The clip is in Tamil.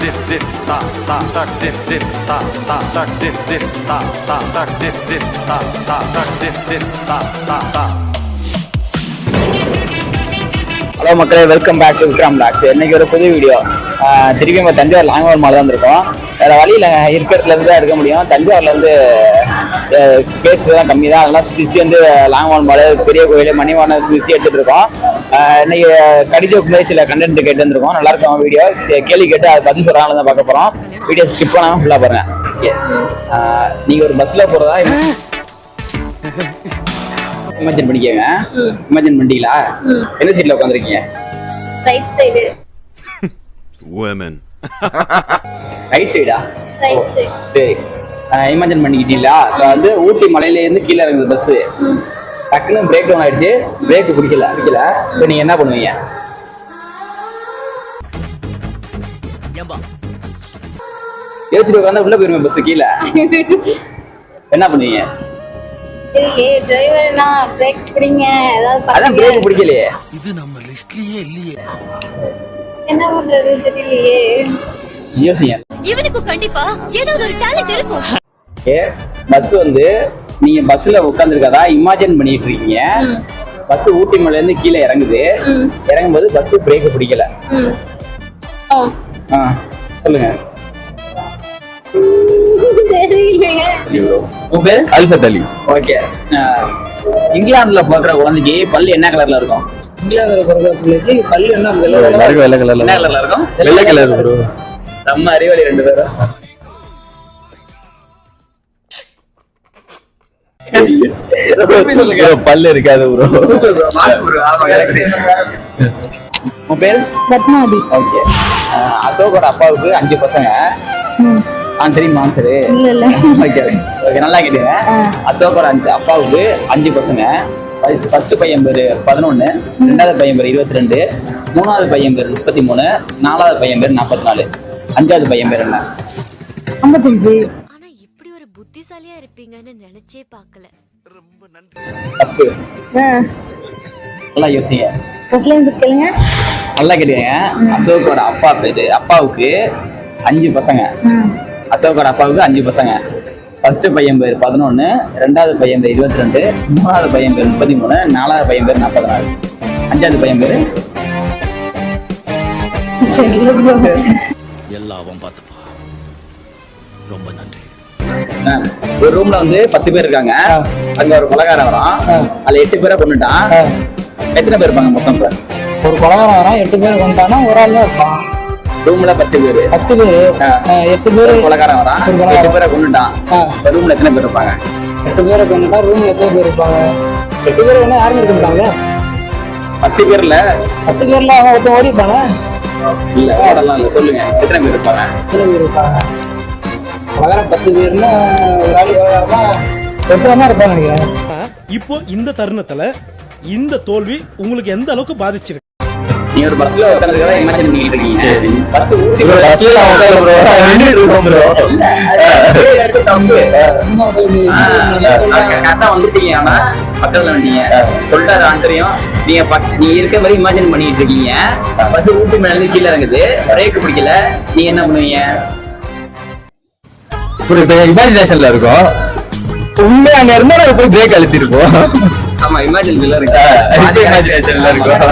din din ta ta tak din din ta ta tak din din ta ta tak din din ta ta tak din din ta ta ta. Hello மக்களே welcome back to Vikram logs இன்னைக்கு ஒரு புது வீடியோ திருப்பி நம்ம தஞ்சாவூர் லாங்கோர் மாலை தான் இருக்கோம் வேற வழியில் இருக்கிறதுல இருந்து தான் இருக்க முடியும். தஞ்சாவூர்ல இருந்து பிளேஸ் தான் கம்மி தான் அதெல்லாம் சுற்றி வந்து லாங்கோர் மாலை பெரிய கோயில் மணிவான சுற்றி எடுத்துட்டு இருக்கோம். இன்னைக்கு கடிஜோக்கு மாதிரி சில கண்டென்ட் கேட்டு வந்திருக்கோம். நல்லா இருக்கும் வீடியோ கேள்வி கேட்டு அதை பதில் சொல்றாங்க தான் பார்க்க போறோம். வீடியோ ஸ்கிப் பண்ணாமல் ஃபுல்லாக பாருங்க. நீங்க ஒரு பஸ்ல போறதா? இமேஜின் பண்ணிக்கோங்க. இமேஜின் பண்ணிட்டீங்களா? என்ன சீட்ல உட்காந்துருக்கீங்க ரைட் சைடு women. ரைட் சைடா ரைட் சைடு சரி. இமேஜின் பண்ணிக்கிட்டீங்களா? வந்து ஊட்டி மலையில இருந்து கீழே இறங்குது பஸ் டக்குன்னு பிரேக் டவுன் ஆயிடுச்சு. பிரேக் பிடிக்கல பிடிக்கல. இப்போ நீங்க என்ன பண்ணுவீங்க? யோசிச்சுட்டு உட்காந்து உள்ள போயிருங்க பஸ் கீழே. என்ன பண்ணுவீங்க? டிரைவர்னா பிரேக் பிடிங்க. ஏதாவது அதான் பண்ணுங்க பிரேக் பிடிக்கலையே. என்ன பண்றது தெரியலையே. யோசிங்க. இவனுக்கு கண்டிப்பா ஏதாவது ஒரு டேலண்ட் இருக்கும். ஓகே பஸ் வந்து நீங்க பஸ்ல உட்காந்துருக்கதா இமேஜின் பண்ணிட்டு இருக்கீங்க. பஸ் ஊட்டி மலையில இருந்து கீழே இறங்குது. ம். இறங்கும்போது பஸ் பிரேக் பிடிக்கல. ஆ சொல்லுங்க. அலி ஓகே. இங்கிலாந்துல பிறக்கிற குழந்தைக்கு பல்லு என்ன கலர்ல இருக்கும்? இங்கிலாந்துல பிறக்கிற குழந்தைக்கு பல்லு என்ன எல்லாருக்கும் வெள்ளை கலர்ல இருக்கும்? வெள்ளை கலர் செம்ம அறிவாளி ரெண்டு பேரும். பல்லு இருக்காது ப்ரோ. உன் பேர்? பத்மாவதி. ஓகே. அசோகோட அப்பாவுக்கு அஞ்சு பசங்க. ஆ தெரியுமா இல்ல ஓகே ஓகே. நல்லா கேட்டுங்க. அசோகோட அஞ்சு அப்பாவுக்கு அஞ்சு பசங்க. ஃபர்ஸ்ட் பையன் பேர் பதினொன்று ரெண்டாவது பையன் பேர் இருபத்தி ரெண்டு மூணாவது பையன் பேர் முப்பத்தி மூணு நாலாவது பையன் பேர் நாற்பத்தி நாலு. அஞ்சாவது பையன் பேர் என்ன? ஐம்பத்தஞ்சு ஆனா இப்படி ஒரு புத்திசாலியா இருப்பீங்கன்னு நினைச்சே பார்க்கல. தப்பு. நல்லா யோசிங்க. கேளுங்க நல்லா கேட்டுங்க அசோகோட அப்பா பேரு அப்பாவுக்கு அஞ்சு பசங்க. அசோகோட அப்பாவுக்கு அஞ்சு பசங்க. ஃபர்ஸ்ட் பையன் பேர் பதினொன்று ரெண்டாவது பையன் பேர் இருபத்தி ரெண்டு மூணாவது பையன் பேர் முப்பத்தி மூணு நாலாவது பையன் பேர் நாற்பத்தி நாலு அஞ்சாவது பையன் பேர்? எல்லாவும் பார்த்துப்பா ரொம்ப நன்றி. ஒரு ரூம்ல வந்து பத்து பேர் இருக்காங்க. அங்க ஒரு கொலகாரம் வரான். அதுல எட்டு பேரை கொண்டுட்டான் எத்தனை பேர் இருப்பாங்க மொத்தம் ஒரு கொலகாரம் வரான் எட்டு பேர் கொண்டானா ஒரு ஆள் தான் இருப்பான். ரூம்ல பத்து பேர். பத்து பேர். எட்டு பேர். ஒரு கொலகாரம் வரான். கொலைகாரன். எட்டு பேரை கொண்டுட்டான். ரூம்ல எத்தனை பேர் இருப்பாங்க? எட்டு பேரை கொண்டுட்டா ரூம்ல எத்தனை பேர் இருப்பாங்க? எட்டு பேர் வேணா யாரும் இருக்க மாட்டாங்க பத்து பேர்ல பத்து பேர்ல அவன் ஒருத்தன் ஓடி இருப்பாங்க இல்ல ஓடலாம் இல்ல. சொல்லுங்க. எத்தனை பேர் இருப்பாங்க? எத்தனை பேர் இருப்பாங்க? கொலகாரம் பத்து பேர்னா ஒரு ஆள் இருப்பாங்க நினைக்கிறேன். இப்போ இந்த தருணத்துல இந்த தோல்வி உங்களுக்கு எந்த அளவுக்கு பாதிச்சிருக்கு? நீங்க ஒரு பஸ்ல இமேஜின் பண்ணிட்டு இருக்கீங்க. பஸ் ஊட்டி ப்ரோ பஸ்ல நான் உட்கார ப்ரோ நின்னுட்டு இருக்கோம் ப்ரோ தப்பு சும்மா சொல்லி கரெக்டா வந்துட்டீங்க ஆனா பக்கத்துல வந்துட்டீங்க சொல்லிட்டாரு ஆன்சரையும் நீங்க நீங்க இருக்க மாதிரி இமேஜின் பண்ணிட்டு இருக்கீங்க. பஸ் ஊட்டி மேல இருந்து கீழே இறங்குது. பிரேக் பிடிக்கல. நீங்க என்ன பண்ணுவீங்க? இப்ப இமேஜினேஷன்ல இருக்கோம் உண்மையா அங்க இருந்தா நாங்க போய் பிரேக் அழுத்திருப்போம். ஆமா இமேஜின் இருக்கு இமேஜினேஷன்ல இருக்கோம்.